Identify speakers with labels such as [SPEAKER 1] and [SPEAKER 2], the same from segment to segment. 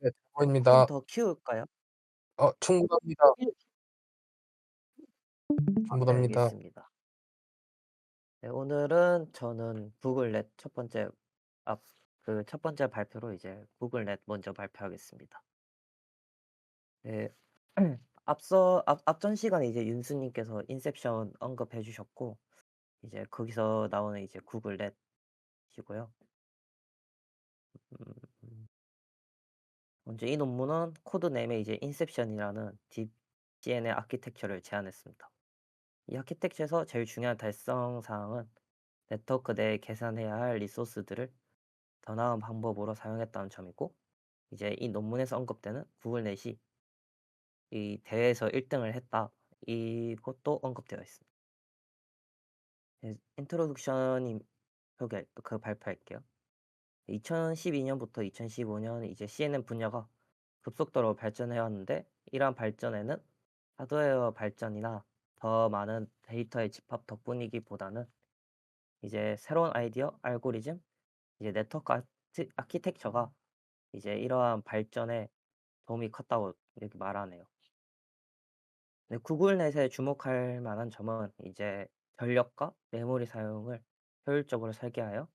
[SPEAKER 1] 네좀
[SPEAKER 2] 보입니다.
[SPEAKER 1] 더 키울까요?
[SPEAKER 2] 어 충분합니다.
[SPEAKER 1] 아 네
[SPEAKER 2] 충분합니다.
[SPEAKER 1] 알겠습니다. 네 오늘은 저는 구글넷 첫 번째 앞그첫 번째 발표로 이제 구글넷 먼저 발표하겠습니다. 네. 앞서 앞 앞전 시간에 이제 윤수 님께서 인셉션 언급해 주셨고 이제 거기서 나오는 이제 구글넷이고요. 음. 먼저 이 논문은 코드네임에 이제 인셉션이라는 딥 CNN 아키텍처를 제안했습니다. 이 아키텍처에서 제일 중요한 달성 사항은 네트워크 내에 계산해야 할 리소스들을 더 나은 방법으로 사용했다는 점이고 이제 이 논문에서 언급되는 구글넷이 이 대회에서 1 등을 했다. 이것도 언급되어 있습니다. 네 인트로덕션이 소개 그 발표할게요. 2012 년부터 2015년 이제 CNN 분야가 급속도로 발전해 왔는데 이러한 발전에는 하드웨어 발전이나 더 많은 데이터의 집합 덕분이기보다는 이제 새로운 아이디어, 알고리즘, 이제 네트워크 아트 아키텍처가 이제 이러한 발전에 도움이 컸다고 이렇게 말하네요. 네 구글넷에 주목할 만한 점은 이제 전력과 메모리 사용을 효율적으로 설계하여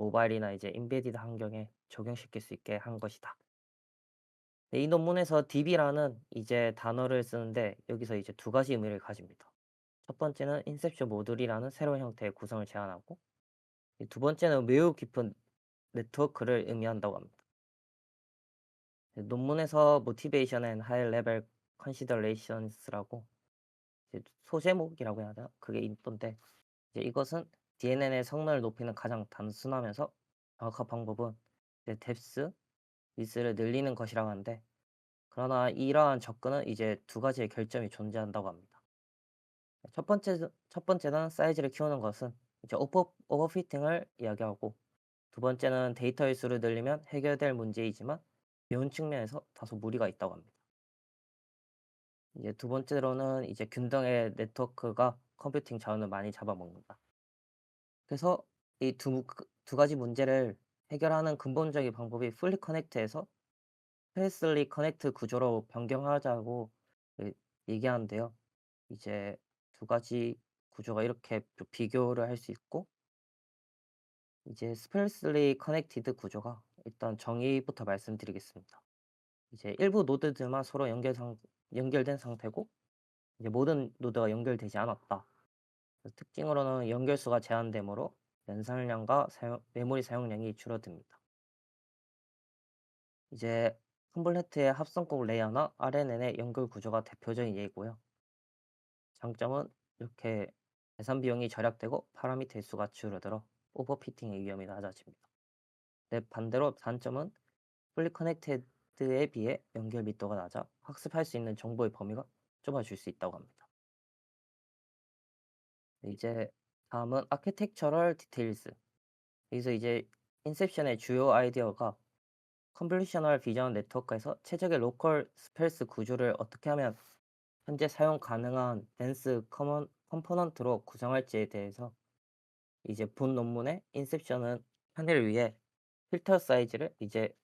[SPEAKER 1] 모바일이나 이제 임베디드 환경에 적용시킬 수 있게 한 것이다. 네 이 논문에서 DB라는 이제 단어를 쓰는데 여기서 이제 2 가지 의미를 가집니다. 첫 번째는 인셉션 모듈이라는 새로운 형태의 구성을 제안하고 이두 번째는 매우 깊은 네트워크를 의미한다고 합니다. 네 논문에서 Motivation and High Level Considerations라고 소제목이라고 해야 되나? 그게 있던데 이제 이것은 DNN의 성능을 높이는 가장 단순하면서 정확한 방법은 이제 depth, width를 늘리는 것이라고 하는데 그러나 이러한 접근은 이제 2 가지의 결점이 존재한다고 합니다. 첫 번째 첫 번째는 사이즈를 키우는 것은 이제 오버 오버피팅을 이야기하고 두 번째는 데이터의 수를 늘리면 해결될 문제이지만 비용 측면에서 다소 무리가 있다고 합니다. 이제 두 번째로는 이제 균등의 네트워크가 컴퓨팅 자원을 많이 잡아먹는다. 그래서 이두그두 가지 문제를 해결하는 근본적인 방법이 Fully Connect에서 Sparsely Connect 구조로 변경하자고 그 얘기하는데요. 이제 두 가지 구조가 이렇게 좀 비교를 할 수 있고 이제 Sparsely Connected 구조가 일단 정의부터 말씀드리겠습니다. 이제 일부 노드들만 서로 연결 상 연결된 상태고 이제 모든 노드가 연결되지 않았다. 그 특징으로는 연결수가 제한되므로 연산량과 사용 메모리 사용량이 줄어듭니다. 이제 컴플레트의 합성국 레이어나 RNN의 연결 구조가 대표적인 예이고요. 장점은 이렇게 계산 비용이 절약되고 파라미터의 수가 줄어들어 오버피팅의 위험이 낮아집니다. 네 반대로 단점은 Fully Connected에 비해 연결密도가 낮아 학습할 수 있는 정보의 범위가 좁아질 수 있다고 합니다. 이제 다음은 Architectural Details. 여기서 이제 인셉션의 주요 아이디어가 Convolutional Vision Network에서 최적의 로컬 스펠스 구조를 어떻게 하면 현재 사용 가능한 dense 커먼 컴포넌트로 구성할지에 대해서 이제 본 논문의 인셉션은 편의를 위해 필터 사이즈를 이제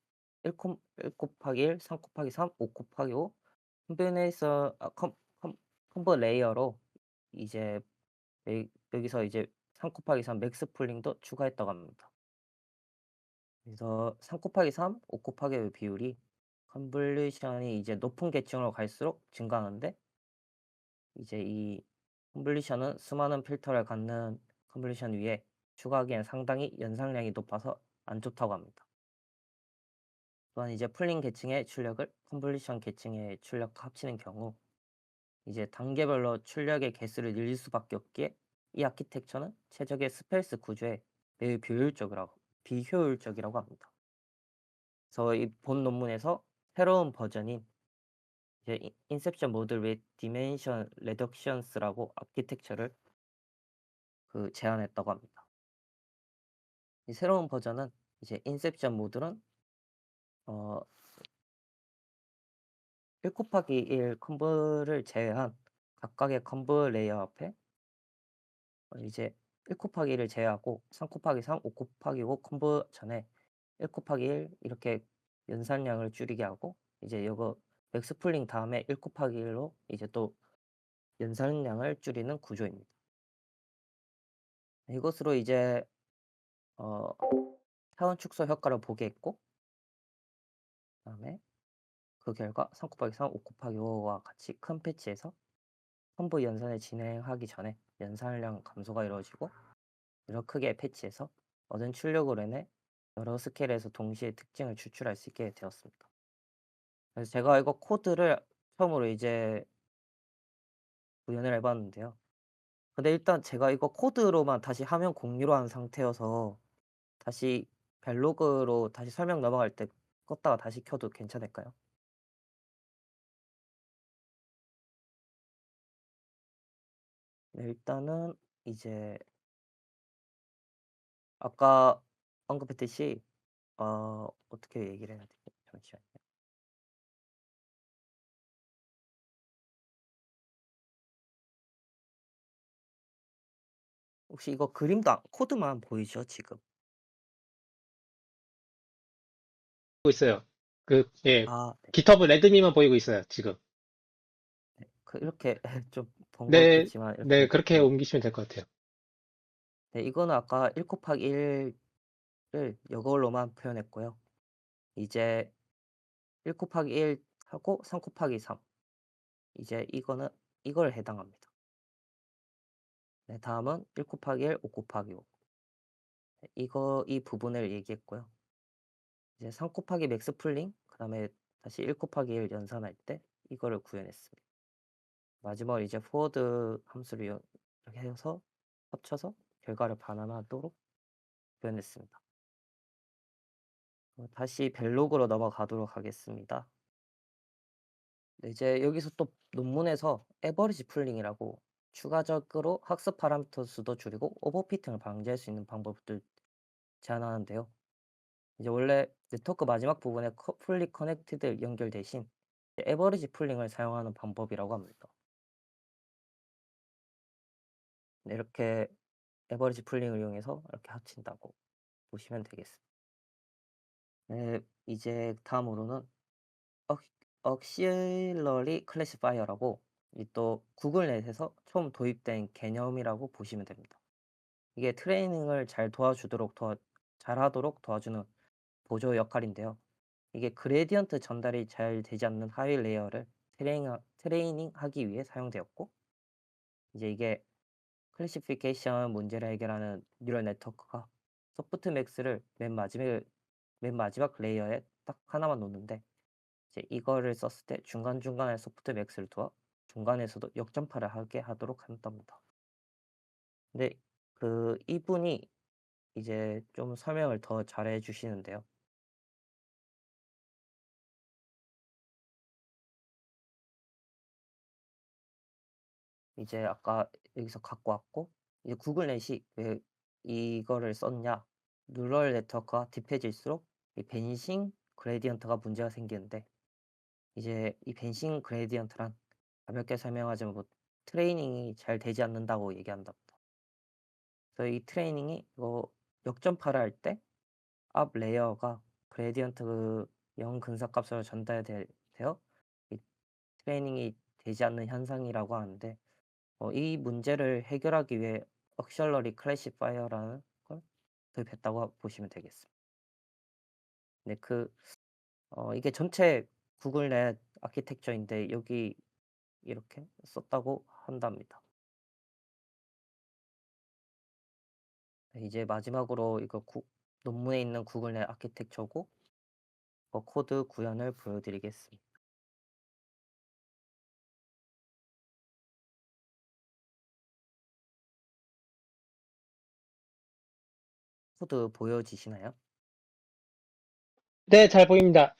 [SPEAKER 1] 1콤1 곱하기 1, 3 곱하기 3, 5 곱하기 5 컴비네이션 아 컴컴 컴보 레이어로 이제 여 여기서 이제 3 곱하기 3 맥스 폴링도 추가했다고 합니다. 그래서 3 곱하기 3, 5 곱하기 5의 비율이 컨볼루션이 이제 높은 계층으로 갈수록 증가하는데 이제 이 컨볼루션은 수많은 필터를 갖는 컨볼루션 위에 추가하기엔 상당히 연산량이 높아서 안 좋다고 합니다. 또한 이제 풀링 계층의 출력을 컨볼루션 계층의 출력과 합치는 경우 이제 단계별로 출력의 개수를 늘릴 수밖에 없기에 이 아키텍처는 최적의 스펠스 구조에 매우 비효율적이라고 비효율적이라고 합니다. 그래서 이 본 논문에서 새로운 버전인 이제 인 인셉션 모듈 with dimension reductions라고 아키텍처를 그 제안했다고 합니다. 이 새로운 버전은 이제 인셉션 모듈은 어 1 곱하기 1 컴브를 제외한 각각의 컴브 레이어 앞에 어 이제 1 곱하기 1을 제외하고 3 곱하기 3, 5 곱하기 5 컴브 전에 1 곱하기 1 이렇게 연산량을 줄이게 하고 이제 요거 맥스 풀링 다음에 1 곱하기 1로 이제 또 연산량을 줄이는 구조입니다. 이것으로 이제 어 차원 축소 효과를 보게 했고 그다음에 그 결과 3 곱하기 3, 5 곱하기 5와 같이 큰 패치에서 선부 연산을 진행하기 전에 연산량 감소가 이루어지고 여러 크기의 패치에서 얻은 출력으로 인해 여러 스케일에서 동시에 특징을 추출할 수 있게 되었습니다. 그래서 제가 이거 코드를 처음으로 이제 구현을 해 봤는데요. 근데 일단 제가 이거 코드로만 다시 화면 공유로 한 상태여서 다시 벨로그로 다시 설명 넘어갈 때 껐다가 다시 켜도 괜찮을까요? 네 일단은 이제 아까 언급했듯이 어 어떻게 얘기를 해야 되지? 잠시만요. 혹시 이거 그림도 안 코드만 보이죠 지금?
[SPEAKER 3] 보이고 있어요. 그, 예,
[SPEAKER 1] 아 네.
[SPEAKER 3] GitHub 레드미만 보이고 있어요, 지금.
[SPEAKER 1] 네. 그 이렇게 좀
[SPEAKER 3] 네,
[SPEAKER 1] 번거롭겠지만 이렇게
[SPEAKER 3] 네, 그렇게
[SPEAKER 1] 네.
[SPEAKER 3] 옮기시면 될 것 같아요.
[SPEAKER 1] 네 이거는 아까 1 곱하기 1을 이걸로만 표현했고요. 이제 1 곱하기 1 하고 3 곱하기 3 이제 이거는 이걸 해당합니다. 네 다음은 1 곱하기 1, 5 곱하기 5 네 이거 이 부분을 얘기했고요. 이제 3 곱하기 맥스 풀링 그다음에 다시 1 곱하기 1 연산할 때 이거를 구현했습니다. 마지막으로 이제 포워드 함수를 이렇게 해서 합쳐서 결과를 반환하도록 표현했습니다. 어 다시 벨로그로 넘어가도록 하겠습니다. 네 이제 여기서 또 논문에서 에버리지 풀링이라고 추가적으로 학습 파라미터 수도 줄이고 오버피팅을 방지할 수 있는 방법들 제안하는데요. 이제 원래 네트워크 마지막 부분에 커 풀리 커넥티드 연결 대신 에버리지 풀링을 사용하는 방법이라고 합니다. 네 이렇게 에버리지 풀링을 이용해서 이렇게 합친다고 보시면 되겠습니다. 네 이제 다음으로는 억 억실러리 클래시파이어라고 이또 구글넷에서 처음 도입된 개념이라고 보시면 됩니다. 이게 트레이닝을 잘 도와주도록 도와 잘하도록 도와주는 보조 역할인데요. 이게 그레디언트 전달이 잘 되지 않는 하위 레이어를 트레이닝하 트레이닝하기 위해 사용되었고 이제 이게 클래시피케이션 문제를 해결하는 뉴럴 네트워크가 소프트 맥스를 맨 마지막에 맨 마지막 레이어에 딱 하나만 놓는데 이제 이거를 썼을 때 중간중간에 소프트 맥스를 두어 중간에서도 역전파를 하게 하도록 한답니다. 근데 그 이분이 이제 좀 설명을 더 잘해 주시는데요. 이제 아까 여기서 갖고 왔고 이제 구글 넷이 왜 이거를 썼냐. 뉴럴 네트워크가 딥해질수록 이 벤싱 그레디언트가 문제가 생기는데 이제 이 벤싱 그레디언트란 가볍게 설명하자면 뭐 트레이닝이 잘 되지 않는다고 얘기한답니다. 그래서 이 트레이닝이 이거 역전파를 할 때 앞 레이어가 그레디언트 0 근사값으로 전달되 되어 이 트레이닝이 되지 않는 현상이라고 하는데 어 이 문제를 해결하기 위해 억셜러리 클래시파이어라는 걸 도입했다고 보시면 되겠습니다. 네 그 어 이게 전체 구글 넷 아키텍처인데 여기 이렇게 썼다고 한답니다. 네 이제 마지막으로 이거 구 논문에 있는 구글 넷 아키텍처고 어 코드 구현을 보여드리겠습니다. 코드 보여지시나요?
[SPEAKER 3] 네, 잘 보입니다.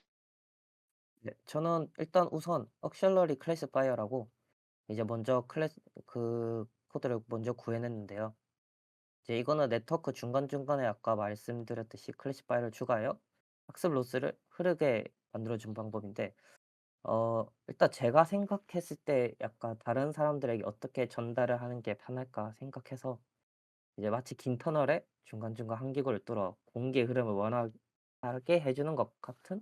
[SPEAKER 1] 네. 저는 일단 우선 억셜러리 클래시파이어라고 이제 먼저 클래스 그 코드를 먼저 구해냈는데요. 이제 이거는 네트워크 중간중간에 아까 말씀드렸듯이 클래시파이어를 추가하여 학습 로스를 흐르게 만들어 준 방법인데 어 일단 제가 생각했을 때 약간 '다른 사람들에게 어떻게 전달을 하는 게 편할까?' 생각해서 이제 마치 긴 터널에 중간중간 한기구를 뚫어 공기의 흐름을 원활하게 해 주는 것 같은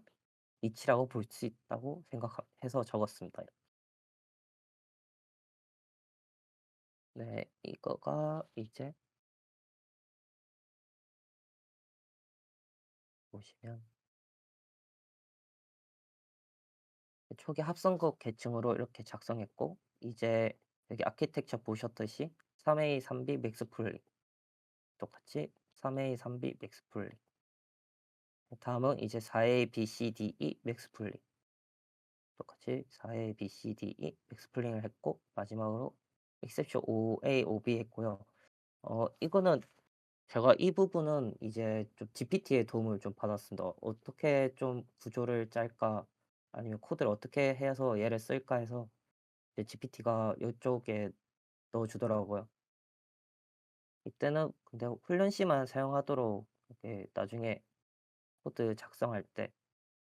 [SPEAKER 1] 이치라고 볼 수 있다고 생각하 해서 적었습니다. 네. 이거가 이제 보시면 초기 합성국 계층으로 이렇게 작성했고 이제 여기 아키텍처 보셨듯이 3A 3B 맥스 풀링 똑같이 3A 3B 맥스 풀링 다음은 이제 4A B C D E 맥스 풀링 똑같이 4A B C D E 맥스 풀링을 했고 마지막으로 exception 5A 5B 했고요. 어 이거는 제가 이 부분은 이제 좀 GPT의 도움을 좀 받았습니다. 어떻게 좀 구조를 짤까 아니면 코드를 어떻게 해서 얘를 쓸까 해서 GPT가 요쪽에 넣어 주더라고요. 이때는 근데 훈련 시만 사용하도록 이렇게 나중에 코드 작성할 때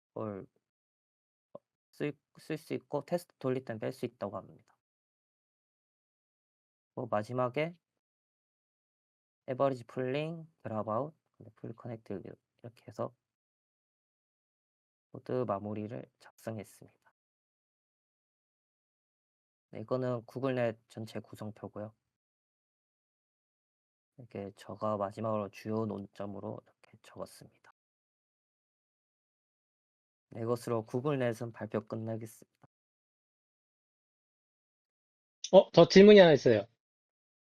[SPEAKER 1] 그걸 어쓸쓸수 있고 테스트 돌릴 땐 뺄 수 있다고 합니다. 뭐 마지막에 average 풀링 근데 풀 커넥트 이렇게 해서 코드 마무리를 작성했습니다. 네 이거는 구글넷 전체 구성표고요. 이렇게 제가 마지막으로 주요 논점으로 이렇게 적었습니다. 네 이것으로 구글 넷은 발표 끝내겠습니다.
[SPEAKER 3] 어, 저 질문이 하나 있어요.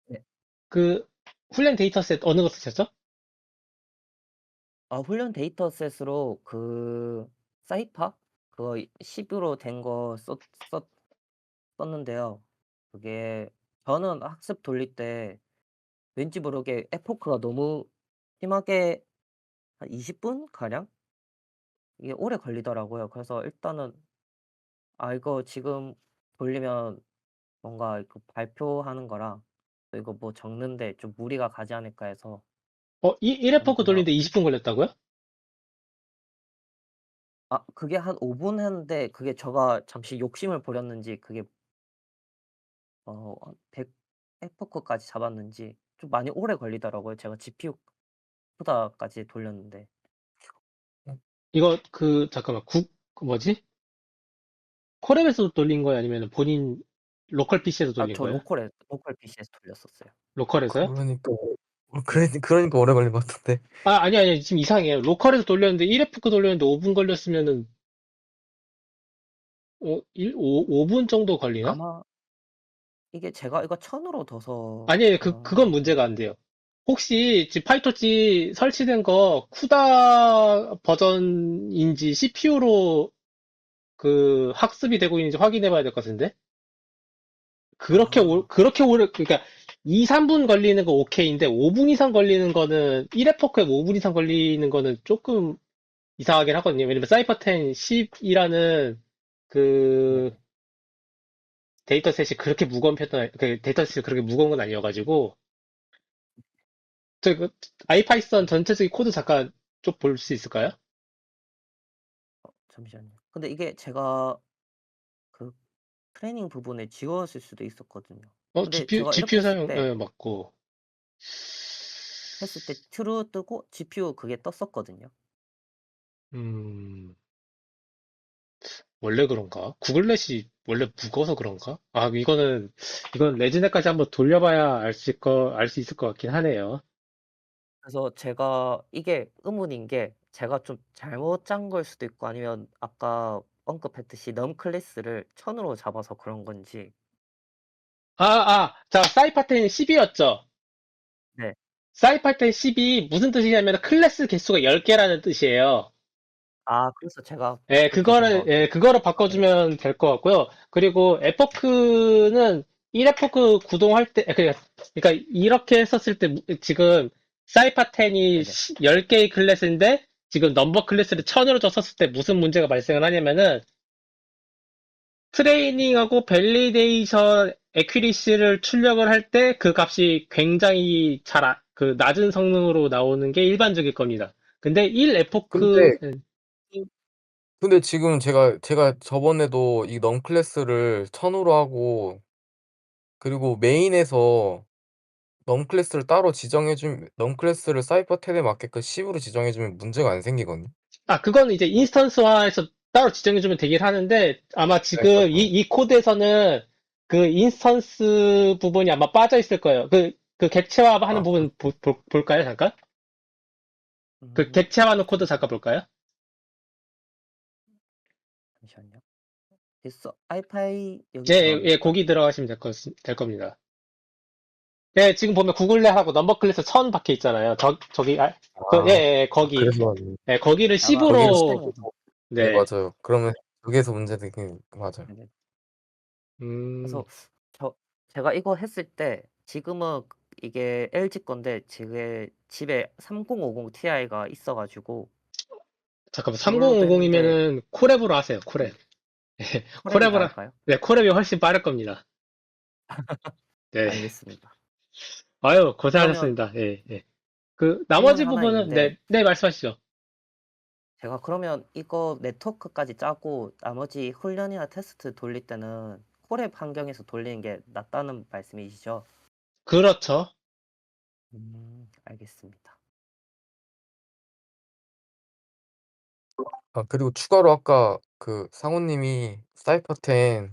[SPEAKER 1] 네.
[SPEAKER 3] 그 훈련 데이터셋 어느 거 쓰셨죠?
[SPEAKER 1] 아 훈련 데이터셋으로 그 사이파 그거 10으로 된 거 썼 썼는데요. 그게 저는 학습 돌릴 때 왠지 모르게 에포크가 너무 심하게 한 20분 가량 이게 오래 걸리더라고요. 그래서 일단은 '아 이거 지금 돌리면 뭔가 이거 발표하는 또 이거 뭐 적는데 좀 무리가 가지 않을까.' 해서
[SPEAKER 3] 어, 이1
[SPEAKER 1] 저는
[SPEAKER 3] 에포크
[SPEAKER 1] 그냥
[SPEAKER 3] 돌리는데 20 분 걸렸다고요?
[SPEAKER 1] 아 그게 한 5 분 했는데 그게 제가 잠시 욕심을 부렸는지 그게 어 한 100 에포크까지 잡았는지 좀 많이 오래 걸리더라고요. 제가 GPU 보다까지 돌렸는데.
[SPEAKER 3] 이거 그 잠깐만 국 그 뭐지? 콜앱에서 돌린 거예요? 아니면 본인 로컬 PC에서
[SPEAKER 1] 아
[SPEAKER 3] 돌린
[SPEAKER 1] 저
[SPEAKER 3] 거예요?
[SPEAKER 1] 로컬에 로컬 PC에서 돌렸었어요.
[SPEAKER 3] 로컬에서요?
[SPEAKER 2] 그러니까 어 그래 그러니까 오래 걸린 것 같은데.
[SPEAKER 3] 아, 아니 아니 지금 이상해요. 로컬에서 돌렸는데 1 에포크 돌렸는데 5분 걸렸으면은 어, 1 5 5분 정도 걸리나?
[SPEAKER 1] 아마 이게 제가 이거 1000으로 둬서
[SPEAKER 3] 아니에요. 그
[SPEAKER 1] 그런
[SPEAKER 3] 그건
[SPEAKER 1] 것
[SPEAKER 3] 문제가 안 돼요. 혹시 지금 파이터치 설치된 거 쿠다 버전인지 CPU로 그 학습이 되고 있는지 확인해 봐야 될 것 같은데? 그렇게 오,
[SPEAKER 1] 아.
[SPEAKER 3] 그렇게 오래, 그러니까 2, 3분 걸리는 거 오케이인데 5분 이상 걸리는 거는 1에포크에 5분 이상 걸리는 거는 조금 이상하긴 하거든요. 왜냐면 사이퍼10 10이라는 그
[SPEAKER 1] 네네.
[SPEAKER 3] 데이터셋이 그렇게 무거운 편은, 그 데이터셋이 그렇게 무거운 건 아니어가지고 저 그 아이파이썬 전체적인 코드 잠깐 좀 볼 수 있을까요?
[SPEAKER 1] 어 잠시만요. 근데 이게 제가 그 트레이닝 부분에 지웠을 수도 있었거든요.
[SPEAKER 3] 어,
[SPEAKER 1] 근데
[SPEAKER 3] GPU,
[SPEAKER 1] 제가 이렇게
[SPEAKER 3] GPU
[SPEAKER 1] 했을
[SPEAKER 3] 사용,
[SPEAKER 1] 때
[SPEAKER 3] 예, 맞고.
[SPEAKER 1] 했을 때 true 뜨고 GPU 그게 떴었거든요.
[SPEAKER 3] 음, 원래 그런가? 구글넷이 원래 무거워서 그런가? 아, 이거는, 이건 레지넷까지 한번 돌려봐야 알 수 있을 거, 알 수 있을 것 같긴 하네요.
[SPEAKER 1] 그래서 제가 이게 의문인 게 제가 좀 잘못 짠 걸 수도 있고 아니면 아까 언급했듯이 넘 클래스를 1000으로 잡아서 그런 건지
[SPEAKER 3] 아, 아, 자, 사이파텐 10이었죠?
[SPEAKER 1] 네.
[SPEAKER 3] 사이파텐 10이 무슨 뜻이냐면 클래스 개수가 10개라는 뜻이에요.
[SPEAKER 1] 아 그래서 제가
[SPEAKER 3] 예, 그거를, 예, 그거를 바꿔 주면 될 것 같고요. 그리고 에포크는 1에포크 구동할 때, 그러니까, 그러니까 이렇게 했었을 때 무- 지금 사이파10이
[SPEAKER 1] 네네.
[SPEAKER 3] 10개의 클래스인데 지금 넘버 클래스를 1000으로 줬었을 때 무슨 문제가 발생을 하냐면은 트레이닝하고 밸리데이션 에큐리시를 출력을 할 때 그 값이 굉장히 잘, 아- 그 낮은 성능으로 나오는 게 일반적일 겁니다. 근데 1 에포크,
[SPEAKER 2] 근데 근데 지금 제가 제가 저번에도 이넘 클래스를 1000 으로 하고 그리고 메인에서 넘 클래스를 따로 지정해 주면 넘 클래스를 사이퍼 10 에 맞게끔 10 으로 지정해 주면 문제가 안 생기거든요.
[SPEAKER 3] 아, 그거는 이제 인스턴스화해서 따로 지정해주면 되긴 하는데 아마 지금
[SPEAKER 2] 그렇죠.
[SPEAKER 3] 이, 이 코드에서는 그 인스턴스 부분이 아마 빠져 있을 거예요. 그, 그 객체화하는
[SPEAKER 2] 아.
[SPEAKER 3] 부분 보- 볼- 볼까요? 잠깐? 그
[SPEAKER 1] 음,
[SPEAKER 3] 객체화하는 코드 잠깐 볼까요?
[SPEAKER 1] 됐어. 아이파이 여기
[SPEAKER 3] 예, 예. 예, 거기 들어가시면 될, 것, 될 겁니다. 예, 지금 보면 구글렛하고 넘버 클래스 천 박혀 있잖아요. 저, 저기, 아, 그,
[SPEAKER 2] 아,
[SPEAKER 3] 예, 예, 거기.
[SPEAKER 2] 그래서
[SPEAKER 3] 예, 거기를
[SPEAKER 1] 아마
[SPEAKER 3] 10으로,
[SPEAKER 2] 거기를
[SPEAKER 1] 시스템이-
[SPEAKER 2] 네,
[SPEAKER 3] 네.
[SPEAKER 2] 맞아요. 그러면 여기에서 문제 되긴 맞아요.
[SPEAKER 1] 네네.
[SPEAKER 3] 음,
[SPEAKER 1] 그래서 저 제가 이거 했을 때 지금은 이게 LG 건데 제 집에 3050 Ti가 있어가지고
[SPEAKER 3] 잠깐만,
[SPEAKER 1] 그걸로
[SPEAKER 3] 3050이면은 콜앱으로 하세요, 콜앱. 예,
[SPEAKER 1] 콜앱이
[SPEAKER 3] 콜앱으로,
[SPEAKER 1] 나을까요?
[SPEAKER 3] 네, 콜앱이 훨씬 빠를 겁니다. 네.
[SPEAKER 1] 알겠습니다.
[SPEAKER 3] 아유, 고생하셨습니다. 예, 예. 그, 나머지
[SPEAKER 1] 질문 하나
[SPEAKER 3] 부분은,
[SPEAKER 1] 있는데.
[SPEAKER 3] 네, 네, 말씀하시죠.
[SPEAKER 1] 제가 그러면 이거 네트워크까지 짜고 나머지 훈련이나 테스트 돌릴 때는 콜앱 환경에서 돌리는 게 낫다는 말씀이시죠?
[SPEAKER 3] 그렇죠.
[SPEAKER 1] 음, 알겠습니다.
[SPEAKER 2] 아, 그리고 추가로 아까 그 상호님이 사이퍼10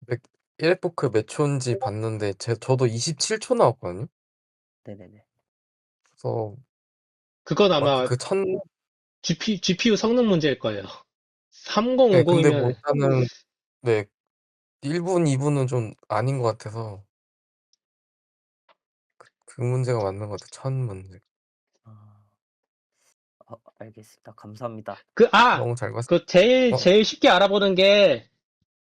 [SPEAKER 2] 몇, 1에포크 몇 초인지 봤는데 제, 저도 27초 나왔거든요.
[SPEAKER 1] 네네네.
[SPEAKER 2] 그래서
[SPEAKER 3] 그건 아마
[SPEAKER 2] 그 천,
[SPEAKER 3] GP, GPU 성능 문제일 거예요.
[SPEAKER 2] 네, 근데 뭐
[SPEAKER 3] 3050이면,
[SPEAKER 2] 일단은 네 1분, 2분은 좀 아닌 것 같아서 그, 그 문제가 맞는 것 같아요. 천 문제.
[SPEAKER 1] 아, 어, 알겠습니다. 감사합니다.
[SPEAKER 3] 그, 아!
[SPEAKER 2] 너무 잘 봤어요.
[SPEAKER 3] 그 제일
[SPEAKER 2] 어.
[SPEAKER 3] 제일 쉽게 알아보는 게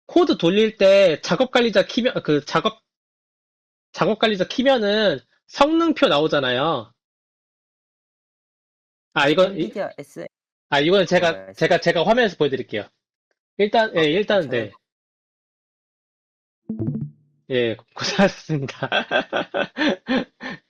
[SPEAKER 3] 코드 돌릴 때 작업 관리자 키면 그 작업 작업 관리자 키면은 성능표 나오잖아요. 아 이건 이-
[SPEAKER 1] 엔비디아 S
[SPEAKER 3] 아 이거는 제가 제가 제가 화면에서 보여드릴게요. 일단 예 일단 네. 예 고생하셨습니다.